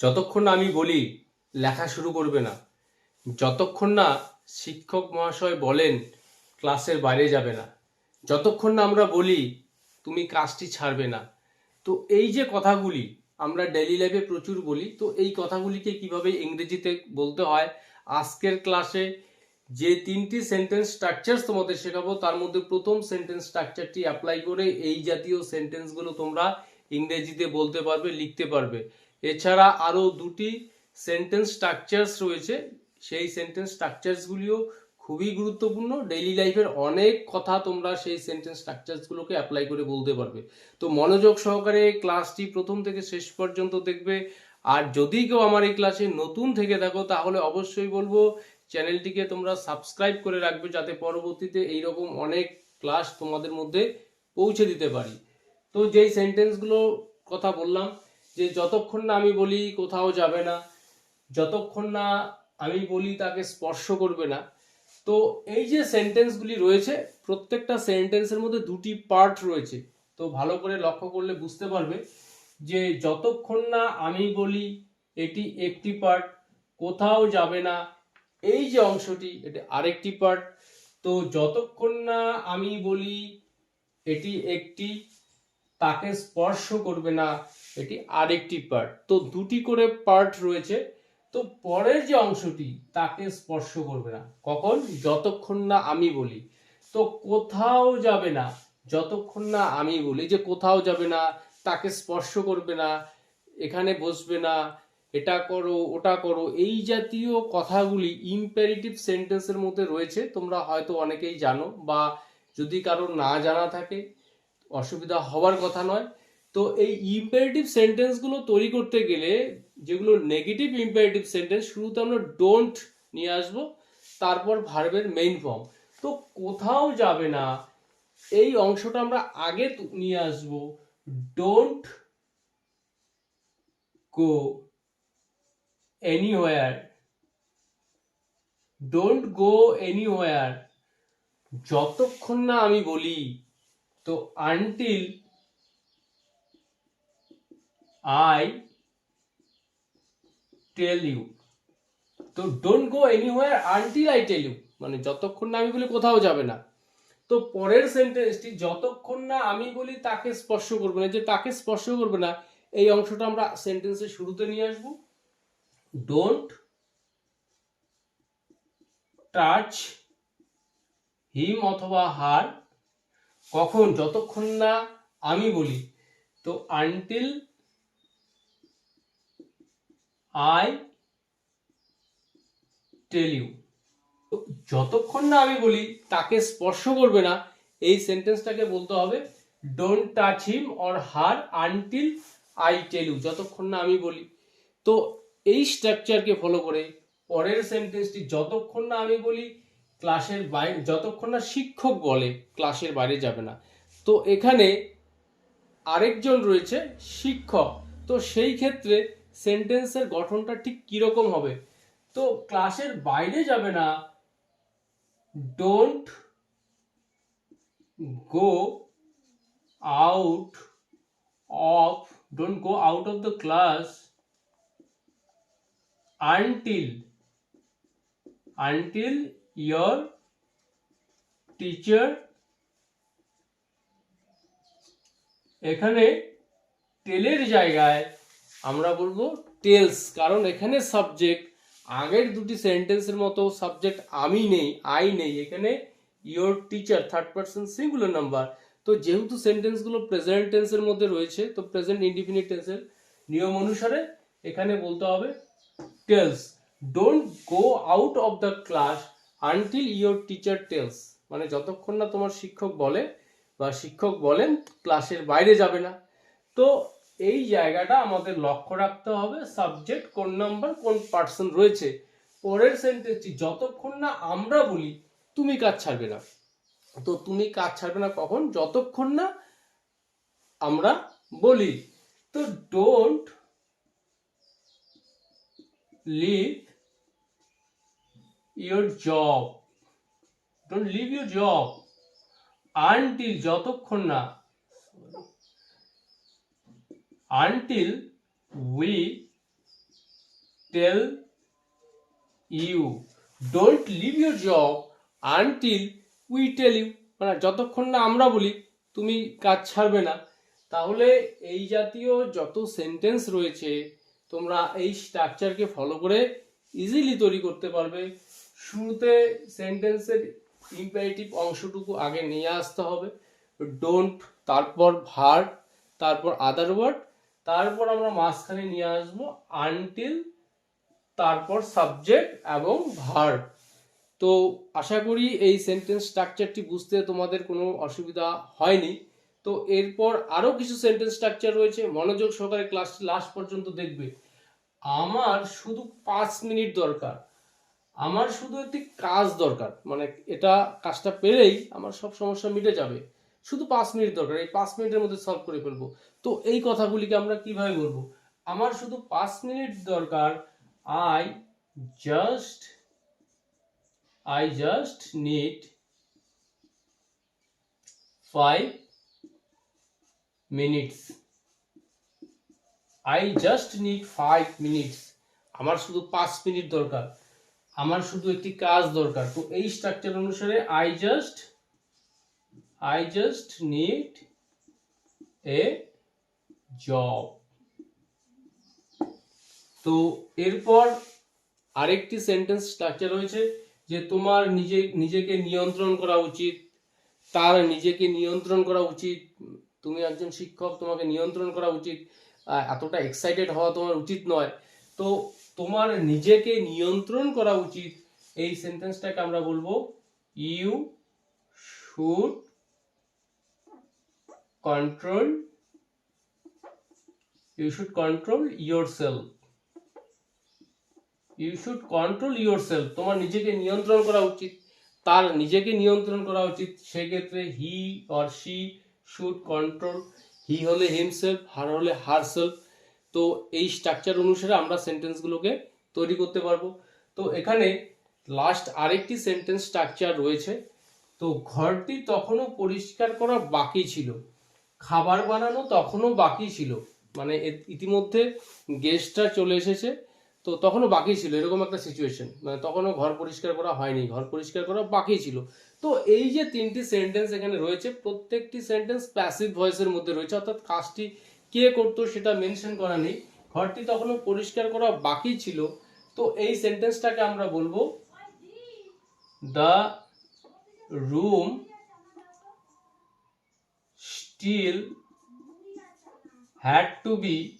যতক্ষণ না আমি বলি, লেখা শুরু করবে না। যতক্ষণ না শিক্ষক মহাশয় বলেন, ক্লাসের বাইরে যাবে না। যতক্ষণ না আমরা বলি, তুমি কাজটি ছাড়বে না। তো এই যে কথাগুলি আমরা ডেলি লাইফে প্রচুর বলি, তো এই কথাগুলিকে কীভাবে ইংরেজিতে বলতে হয়? আজকের ক্লাসে যে তিনটি সেন্টেন্স স্ট্রাকচার্স তোমাদের শেখাবো, তার মধ্যে প্রথম সেন্টেন্স স্ট্রাকচারটি অ্যাপ্লাই করে এই জাতীয় সেন্টেন্সগুলো তোমরা ইংরেজিতে বলতে পারবে, লিখতে পারবে। এছাড়া আরও দুটি সেন্টেন্স স্ট্রাকচার্স রয়েছে। সেই সেন্টেন্স স্ট্রাকচার্সগুলিও খুবই গুরুত্বপূর্ণ। ডেইলি লাইফের অনেক কথা তোমরা সেই সেন্টেন্স স্ট্রাকচার্সগুলোকে অ্যাপ্লাই করে বলতে পারবে। তো মনোযোগ সহকারে ক্লাসটি প্রথম থেকে শেষ পর্যন্ত দেখবে। আর যদি কেউ আমার এই ক্লাসে নতুন থেকে থাকো তাহলে অবশ্যই বলব চ্যানেলটিকে তোমরা সাবস্ক্রাইব করে রাখবে যাতে পরবর্তীতে এইরকম অনেক ক্লাস তোমাদের মধ্যে পৌঁছে দিতে পারি। তো যেই সেন্টেন্সগুলো কথা বললাম যে যতক্ষণ না আমি বলি কোথাও যাবে না, যতক্ষণ না আমি বলি তাকে স্পর্শ করবে না, তো এই যে সেন্টেন্সগুলি রয়েছে, প্রত্যেকটা সেন্টেন্সের মধ্যে দুটি পার্ট রয়েছে। তো ভালো করে লক্ষ্য করলে বুঝতে পারবে যে যতক্ষণ না আমি বলি এটি একটি পার্ট কোথাও যাবে না, এই যে অংশটি, এটি আরেকটি পার্ট তো যতক্ষণ না আমি বলি এটি একটি, তাকে স্পর্শ করবে না এটি আরেকটি পার্ট তো দুটি করে পার্ট রয়েছে। তো পরের যে অংশটি, তাকে স্পর্শ করবে না। কখন? যতক্ষণ না আমি বলি। তো কোথাও যাবে না। যতক্ষণ না আমি বলি যে কোথাও যাবে না, তাকে স্পর্শ করবে না, এখানে বসবে না, এটা করো, ওটা করো, এই জাতীয় কথাগুলি ইম্পারেটিভ সেন্টেন্সের মধ্যে রয়েছে। তোমরা হয়তো অনেকেই জানো বা যদি কারও না জানা থাকে, অসুবিধা হওয়ার কথা নয়। তো এই ইম্পারেটিভ সেন্টেন্সগুলো তৈরি করতে গেলে যেগুলো নেগেটিভ ইম্পারেটিভ সেন্টেন্স শুরুতে আমরা ডোন্ট নিয়ে আসব, তারপর ভার্বের মেইন ফর্ম তো কোথাও যাবে না, এই অংশটা আমরা আগে নিয়ে আসব don't go anywhere don't go anywhere যতক্ষণ না আমি বলি, তো আনটিল আই টেল ইউ তো don't go anywhere until I tell you মানে যতক্ষণ না আমি বলি কোথাও যাবে না। তো পরের সেন্টেন্সটি যতক্ষণ না আমি বলি তাকে স্পর্শ করবে না। যে তাকে স্পর্শ করবে না, এই অংশটা আমরা সেন্টেন্সের শুরুতে নিয়ে আসব। ডোন্ট টাচ হিম অথবা হার কখন, যতক্ষণ না আমি বলি। তো আনটিল আই টেল ইউ যতক্ষণ না আমি বলি, তাকে স্পর্শ করবে না, এই সেন্টেন্সটাকে বলতে হবে don't touch him or her until I tell you যতক্ষণ না আমি বলি। তো এই স্ট্রাকচারকে ফলো করে পরের সেন্টেন্সটি যতক্ষণ না আমি বলি ক্লাসের বাইরে, যতক্ষণ না শিক্ষক বলে ক্লাসের বাইরে যাবে না। তো এখানে আরেকজন রয়েছে, শিক্ষক। তো সেই ক্ষেত্রে সেন্টেন্সের গঠনটা ঠিক কীরকম হবে? তো ক্লাসের বাইরে যাবে না। Don't go out of don't go out of the class until until your teacher এখানে টেলের জায়গায় আমরা বলব টেলস কারণ এখানে সাবজেক্ট আগের দুটি সেন্টেন্সের মতো সাবজেক্ট আমি নেই আই নেই, এখানে your teacher third person singular number তো যেহেতু সেন্টেন্সগুলো প্রেজেন্ট টেন্সের মধ্যে রয়েছে, তো প্রেজেন্ট ইনডিফিনিট টেন্সের নিয়ম অনুসারে এখানে বলতে হবে tells don't go out of the class until your teacher tells মানে যতক্ষণ না তোমার শিক্ষক বলে বা শিক্ষক বলেন ক্লাসের বাইরে যাবে না। তো এই জায়গাটা আমাদের লক্ষ্য রাখতে হবে সাবজেক্ট কোন নাম্বার কোন পার্সন রয়েছে। পরের সেন্টেন্সটি যতক্ষণ না আমরা বলি, তুমি কাজ ছাড়বে না। তো তুমি কাজ ছাড়বে না কখন? যতক্ষণ না আমরা বলি। তো don't leave your job don't leave your job until যতক্ষণ না until we tell you don't leave your job until we tell you মানে যতক্ষণ না আমরা বলি, তুমি কাজ ছাড়বে না। তাহলে এই জাতীয় যত সেন্টেন্স রয়েছে, তোমরা এই স্ট্রাকচারকে ফলো করে ইজিলি তৈরি করতে পারবে। শুরুতে সেন্টেন্সের ইম্পারেটিভ অংশটুকু আগে নিয়ে আসতে হবে। ডোন্ট তারপর ভার তারপর আদার ওয়ার্ড তারপর আমরা মাঝখানে নিয়ে আসব আনটিল তারপর সাবজেক্ট এবং ভার তো আশা করি এই সেন্টেন্স স্ট্রাকচারটি বুঝতে তোমাদের কোনো অসুবিধা হয়নি। তো এরপর আরও কিছু সেন্টেন্স স্ট্রাকচার রয়েছে, মনোযোগ সহকারে ক্লাসটি লাস্ট পর্যন্ত দেখবে। আমার শুধু পাঁচ মিনিট দরকার। আমার শুধু একটি কাজ দরকার। মানে এটা কাজটা পেলেই আমার সব সমস্যা মিটে যাবে। শুধু পাঁচ মিনিট দরকার। এই পাঁচ মিনিটের মধ্যে সলভ করে ফেলব। তো এই কথাগুলিকে আমরা কীভাবে বলব? আমার শুধু পাঁচ মিনিট দরকার। I just I just need five minutes I just need five minutes আমার শুধু পাঁচ মিনিট দরকার। আমার শুধু একটি কাজ দরকার। তো এই স্ট্রাকচার অনুসারে I just I just need a job. তো এরপর আরেকটি সেন্টেন্স স্ট্রাকচার রয়েছে যে তোমার নিজে, নিজেকে নিয়ন্ত্রণ করা উচিত, তার নিজেকে নিয়ন্ত্রণ করা উচিত, তুমি একজন শিক্ষক, তোমাকে নিয়ন্ত্রণ করা উচিত এতটা এক্সাইটেড হওয়া তোমার উচিত নয়। তো তোমার নিজেকে নিয়ন্ত্রণ করা উচিত, এই সেন্টেন্সটাকে আমরা বলব you should control should control yourself you should control yourself তোমার নিজেকে নিয়ন্ত্রণ করা উচিত। তার নিজেকে নিয়ন্ত্রণ করা উচিত। সেক্ষেত্রে he or she should control he হলে হিমসেলফ হার হলে হার সেলফ তো এই স্ট্রাকচার অনুসারে আমরা সেন্টেন্সগুলোকে তৈরি করতে পারব। তো এখানে লাস্ট আরেকটি সেন্টেন্স স্ট্রাকচার রয়েছে। তো ঘরটি তখনও পরিষ্কার করা বাকি ছিল। খাবার বানানো তখনও বাকি ছিল। মানে ইতিমধ্যে গেস্টরা চলে এসেছে, তো তখনও বাকি ছিল, এরকম একটা সিচুয়েশন মানে তখনও ঘর পরিষ্কার করা হয়নি, ঘর পরিষ্কার করা বাকি ছিল। তো এই যে তিনটি সেন্টেন্স এখানে রয়েছে, প্রত্যেকটি সেন্টেন্স প্যাসিভ ভয়েসের মধ্যে রয়েছে, অর্থাৎ কাজটি কে করতো সেটা মেনশন করা নেই। ঘরটি তখনও পরিষ্কার করা বাকি ছিল। তো এই সেন্টেন্সটাকে আমরা বলব the room still had to be,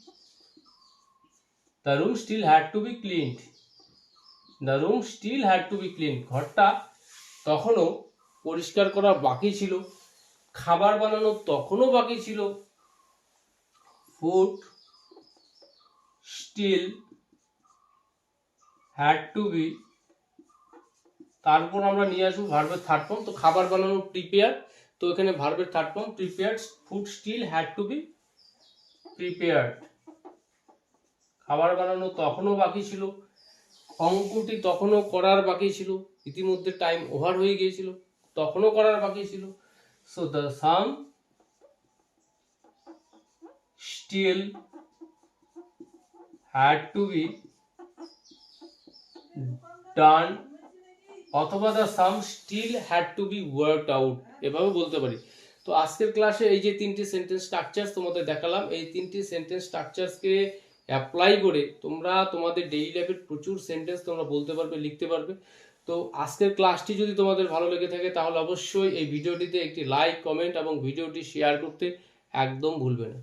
the room still had to be cleaned. The room still had to be cleaned. ঘরটা তখনও পরিষ্কার করা বাকি ছিল। খাবার বানানো তখনও বাকি ছিল। Food still had to be তারপর আমরা নিয়ে আসব ভার্বের থার্ড ফর্ম তো খাবার বানানো প্রিপেয়ার তো এখানে ভার্বের third form prepared food still had to be prepared খাবার বানানো তখনও বাকি ছিল। অঙ্কটি তখনও করার বাকি ছিল। ইতিমধ্যে টাইম ওভার হয়ে গিয়েছিল। তখনও করার বাকি ছিল। So the sum still had to be done অথবা the sum still had to be worked out এভাবে বলতে পারি। তো আজকের ক্লাসে এই যে তিনটি সেন্টেন্স স্ট্রাকচার্স তোমাদের দেখালাম, এই তিনটি সেন্টেন্স স্ট্রাকচার্সকে অ্যাপ্লাই করে তোমরা তোমাদের ডেইলি লাইফের প্রচুর সেন্টেন্স তোমরা বলতে পারবে, লিখতে পারবে। তো আজকের ক্লাসটি যদি তোমাদের ভালো লেগে থাকে, তাহলে অবশ্যই এই ভিডিওটিতে একটি লাইক কমেন্ট এবং ভিডিওটি শেয়ার করতে একদম ভুলবে না।